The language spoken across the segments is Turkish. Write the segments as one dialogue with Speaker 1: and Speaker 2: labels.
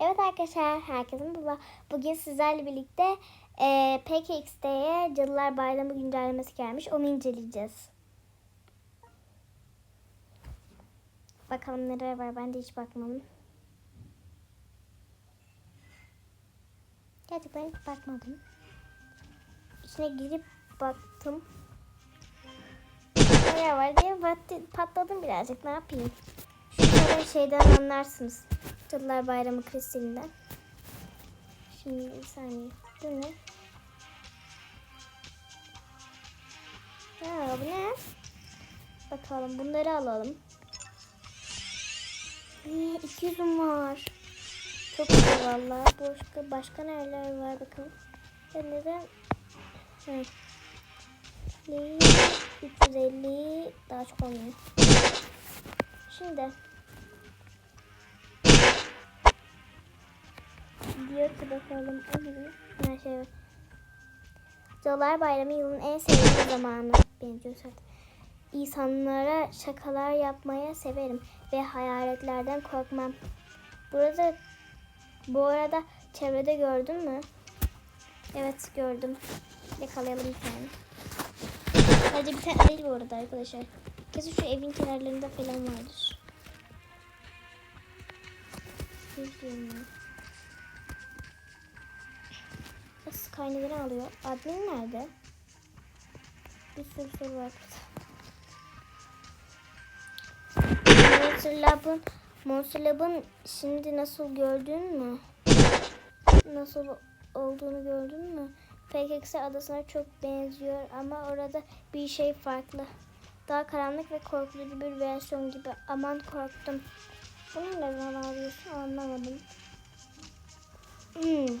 Speaker 1: Evet arkadaşlar, herkese merhaba. Bugün sizlerle birlikte e, PKX'de Cadılar Bayramı güncellemesi gelmiş. Onu inceleyeceğiz. Bakalım neler var. Ben de hiç bakmadım. Gerçekten hiç bakmadım. İçine girip baktım. Neler var diye pat- patladım birazcık. Ne yapayım? Şöyle şeyden anlarsınız. Cadılar Bayramı kristalinden. Şimdi bir saniye. Bu ne? Ha, bu ne? Bakalım bunları alalım. Ee, 200'üm var. Çok güzel valla. Başka, başka neler var bakalım. Ben neden? Hı. 350 daha çok olmuyor. Şimdi diyor ki bakalım. Ne şey var. Cadılar Bayramı yılın en sevdiğim zamanı. Benziyor zaten. İnsanlara şakalar yapmaya severim ve hayaletlerden korkmam. Burada bu arada çevrede gördün mü? Evet gördüm. Yakalayalım bir tane. Sadece bir tane değil bu arada arkadaşlar. Kesin şu evin kenarlarında falan vardır. Sky neden alıyor? Admin nerede? Bir sürü soru var. Monster Lab'ın Monster Lab'ın şimdi nasıl gördün mü? Nasıl olduğunu gördün mü? PKX adasına çok benziyor ama orada bir şey farklı. Daha karanlık ve korkutucu bir versiyon gibi. Aman korktum. Bunu neden alıyorsun anlamadım. Hmm.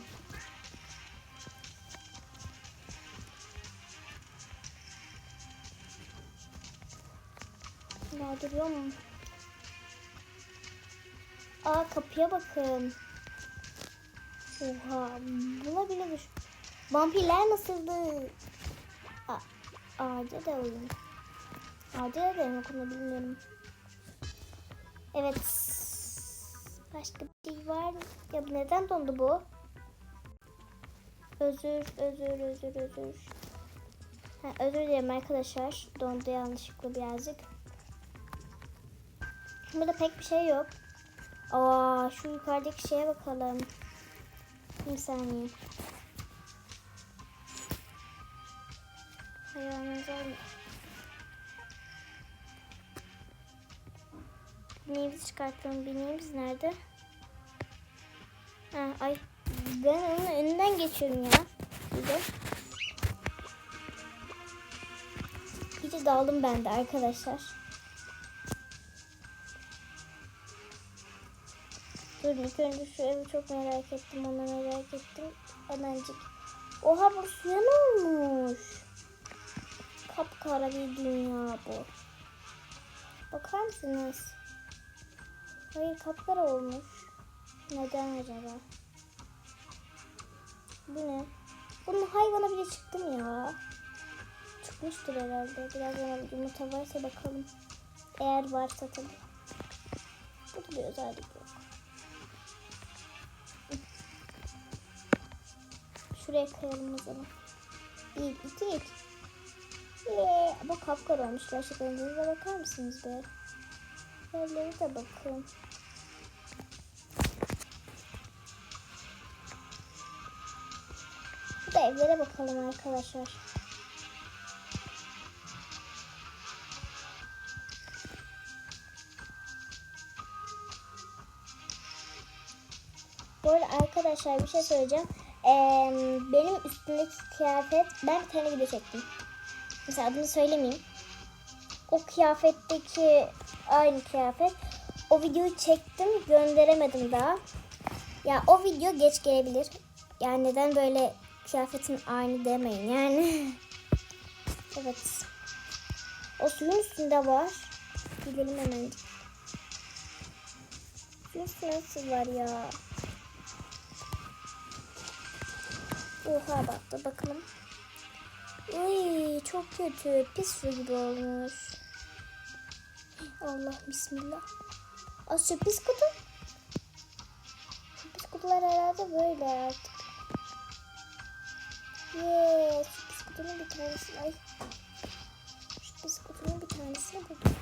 Speaker 1: Yardırıyor mu? Aa kapıya bakın. Oha buna bile düş. Vampirler nasıldı? A Ağaca da oyun. Ağaca da benim okulda bilmiyorum. Evet. Başka bir şey var? Ya neden dondu bu? Özür, özür, özür, özür. Ha, özür dilerim arkadaşlar. Dondu yanlışlıkla birazcık. Burada pek bir şey yok. Aa, şu yukarıdaki şeye bakalım. Bir saniye. Hayvanımız var Bineğimizi çıkartıyorum. Bineğimiz nerede? Ha, ay ben onun önünden geçiyorum ya. De. İyice daldım ben de arkadaşlar. Dur ilk önce şu evi çok merak ettim. Onu merak ettim. Hemencik. Oha bu suya ne olmuş? Kapkara bir dünya bu. Bakar mısınız? Hayır kapkara olmuş. Neden acaba? Bu ne? Bunun hayvana bile çıktım ya. Çıkmıştır herhalde. Biraz bir yumurta varsa bakalım. Eğer varsa tabii. Bu da bir özellik yok. Şuraya koyalım o zaman. Bir, iki, üç. Yee, ama kapkara olmuş gerçekten. Bakar mısınız be? Yerlere de bakın. Bu da evlere bakalım arkadaşlar. Bu arada arkadaşlar bir şey söyleyeceğim. Ee, benim üstümdeki kıyafet, ben bir tane video çektim. Mesela adını söylemeyeyim. O kıyafetteki aynı kıyafet. O videoyu çektim, gönderemedim daha. Ya o video geç gelebilir. Yani neden böyle kıyafetin aynı demeyin yani. evet. O suyun üstünde var. Gidelim hemen. Üstünde nasıl var ya? Oha baktı bakalım. Uy çok kötü. Pis su gibi olmuş. Allah bismillah. Aa sürpriz kutu. Sürpriz kutu. da böyle artık. Yes. Şu bisküvinin bir tanesi. Ay. Şu bisküvinin bir tanesini buldum.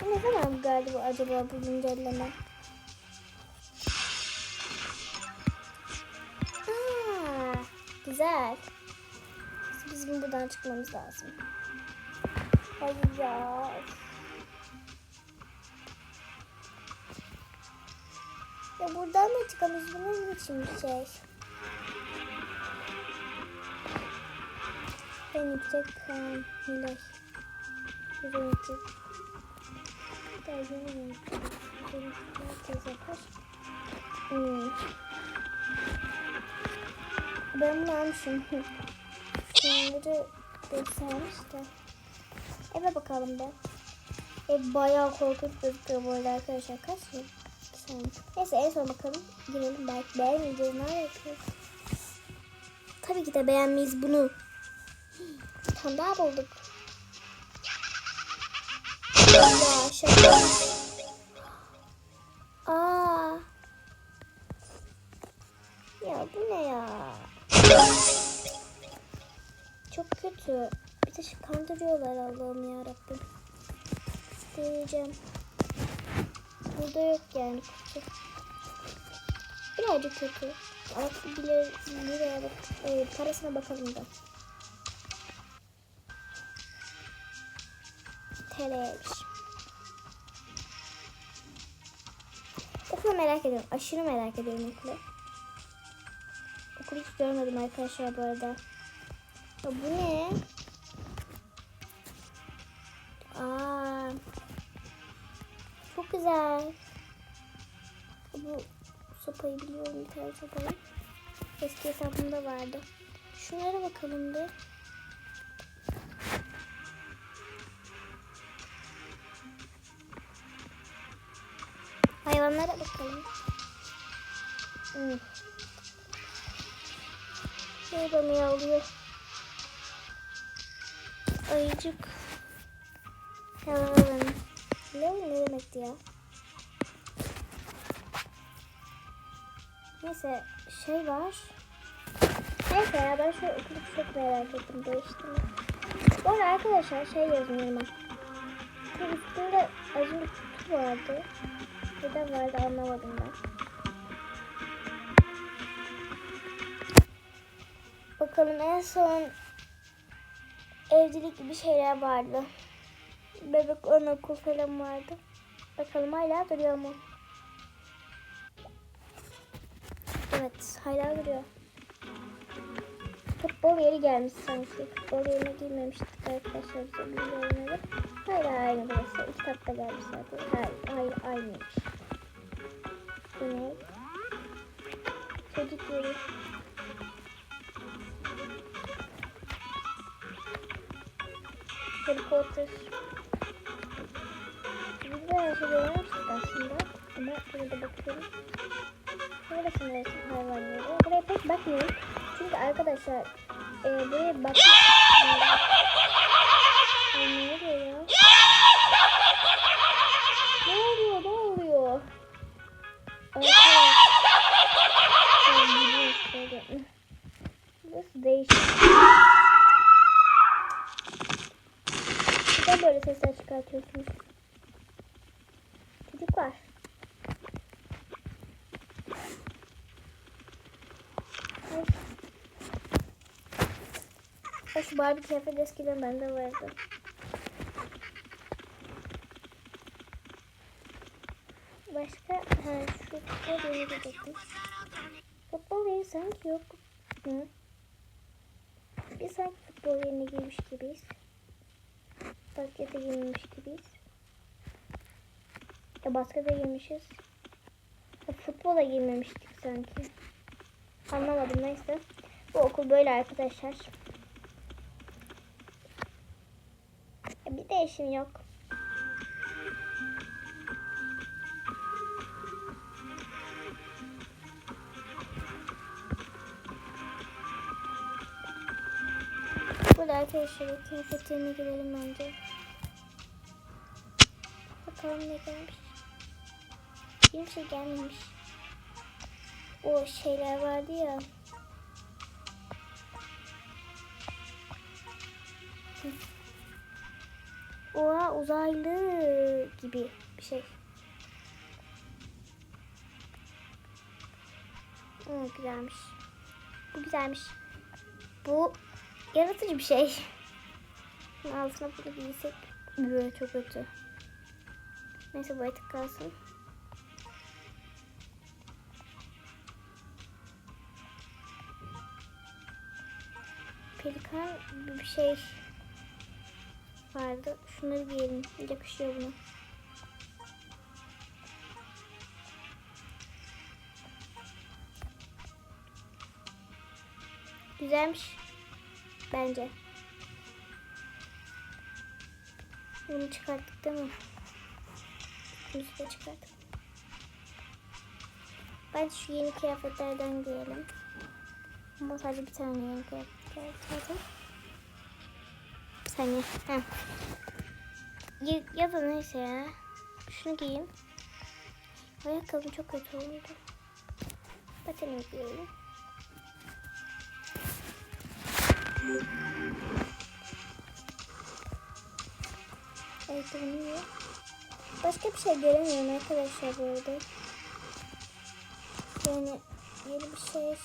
Speaker 1: Bu ne zaman geldi bu acaba bu güncelleme? Aa, güzel. Bizim buradan çıkmamız lazım. Hayır ya. Buradan da çıkamıyoruz. Bu ne biçim bir şey? En yüksek yüksek. Daha yeni mi? Herkes yapar. Ben bunu almışım. Şunları göstermiş de. Eve bakalım be. Ev bayağı korkunç gözüküyor bu arada arkadaşlar. Kaç mı? Neyse en son bakalım. Girelim belki beğenmeyeceğiz. Ne yapıyoruz? Tabii ki de beğenmeyiz bunu. Bir tane daha bulduk. Ya şaka. Kandırıyorlar Allah'ım ya Rabbim. Diyeceğim. Burada yok yani kötü. Birazcık kötü. Artık bile liraya bak, e, parasına bakalım da. TL'ymiş. Okulu merak ediyorum. Aşırı merak ediyorum okulu. Okulu hiç görmedim arkadaşlar bu arada. Ya bu ne? Aa, çok güzel. Bu sopayı biliyorum bir tane sopayı. Eski hesabımda vardı. Şunlara bakalım bir. Hayvanlara bakalım. Hmm. Şurada miyavlıyor. Ayıcık. Hello. Hello ne demekti ya? Neyse şey var. Neyse ya ben şu okulu çok merak ettim değiştirme. Bu arada arkadaşlar şey yazın yanıma. Bu üstünde az önce kutu vardı. Neden vardı anlamadım ben. Bakalım en son evcilik gibi şeyler vardı. Bebek anaokul falan vardı. Bakalım hala duruyor mu? Evet hala duruyor. Futbol yeri gelmiş sanki. Futbol yerine girmemiştik arkadaşlar. Bilgilenmeleri. Hala aynı burası. Hafta gelmiş zaten. Hayır, hayır aynıymış. Bu ne? Çocuk yeri. Harry Potter. Biz de beğenmiştik aslında. Ama burada bakıyorum. Burası neresi hayvanları? Buraya pek bakmıyorum. Çünkü arkadaşlar e, buraya bak. Ne oluyor ya? Ne oluyor? Ne oluyor? Burası değişik. Neden böyle sesler çıkartıyorsunuz? Ay, Şu Barbie kıyafet eskiden bende vardı. Başka ha, şu futbol de bakın. Futbol yeri sanki yok. Hı? Biz sanki futbol yerine girmiş gibiyiz. Baskete girmiş gibiyiz. Ya baskete girmişiz. Futbola girmemiştik sanki. Anlamadım neyse. Bu okul böyle arkadaşlar. Ya bir değişim yok. Burada arkadaşlar kıyafetlerine girelim bence. Bakalım ne gelmiş. Şey gelmemiş. o şeyler vardı ya. Oha uzaylı gibi bir şey. Hı, güzelmiş. Bu güzelmiş. Bu yaratıcı bir şey. Bunun altına bunu giysek böyle çok kötü. Neyse bu etik kalsın. Pelikan bir şey vardı. Şunları giyelim. Yakışıyor buna. Güzelmiş. Bence. Bunu çıkarttık değil mi? Bunu da çıkarttık. Bence şu yeni kıyafetlerden giyelim. Ama sadece bir tane yeni kıyafet zaten. Bir saniye. Heh. Ya, ya da neyse ya. Şunu giyeyim. Ayakkabım çok kötü oldu. Patenimi giyelim. Evet yiyor. Başka bir şey göremiyorum arkadaşlar bu arada. Yani yeni bir şey.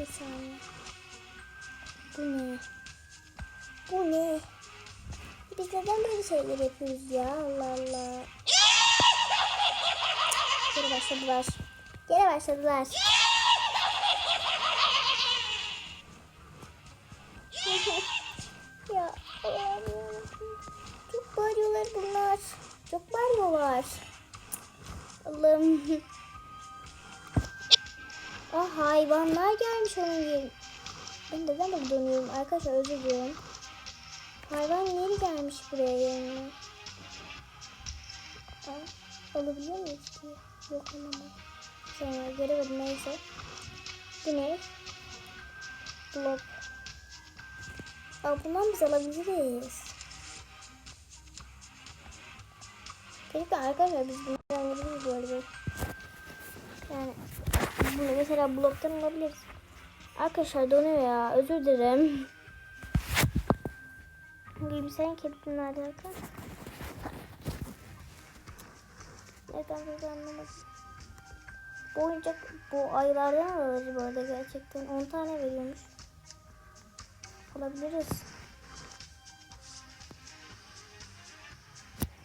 Speaker 1: Bir saniye. Bu ne? Bu ne? Biz neden böyle şeyler yapıyoruz ya? Allah Allah. Geri başladılar. Geri başladılar. ya. Çok bağırıyorlar bunlar. Çok bağırıyorlar. Allah'ım. Ah hayvanlar gelmiş onun yerine. Ben neden burada dönüyorum? Arkadaşlar özür diliyorum. Hayvanları gelmiş buraya yerine. Aa, alabiliyor muyuz ki? Yok alamam. Sonra göremedim neyse. Ne? Blob. Aa, bundan biz alabiliriz. Kesinlikle arkadaşlar biz bundan alabiliriz bu arada. Yani bunu mesela bloktan alabiliriz. Arkadaşlar donuyor ya. Özür dilerim. Bilgisayarın kepitin nerede bakın. Neden böyle anlamadım. Bu oyuncak bu aylardan alırız bu arada gerçekten. 10 tane veriyormuş. Alabiliriz.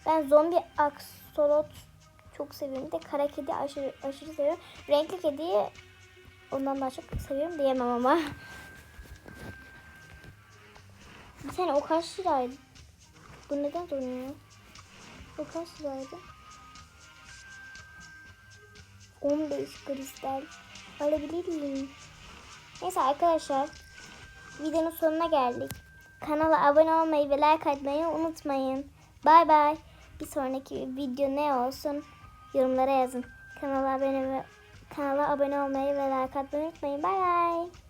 Speaker 1: Ben zombi aksolot çok seviyorum. Bir de kara kedi aşırı, aşırı seviyorum. Renkli kediyi ondan daha çok seviyorum diyemem ama. Bir tane o kaç liraydı? Bu neden donuyor? O kaç liraydı? 15 kristal. Alabilirim. Neyse arkadaşlar. Videonun sonuna geldik. Kanala abone olmayı ve like atmayı unutmayın. Bay bay. Bir sonraki video ne olsun yorumlara yazın. Kanala abone kanala abone olmayı ve like atmayı unutmayın. Bay bay.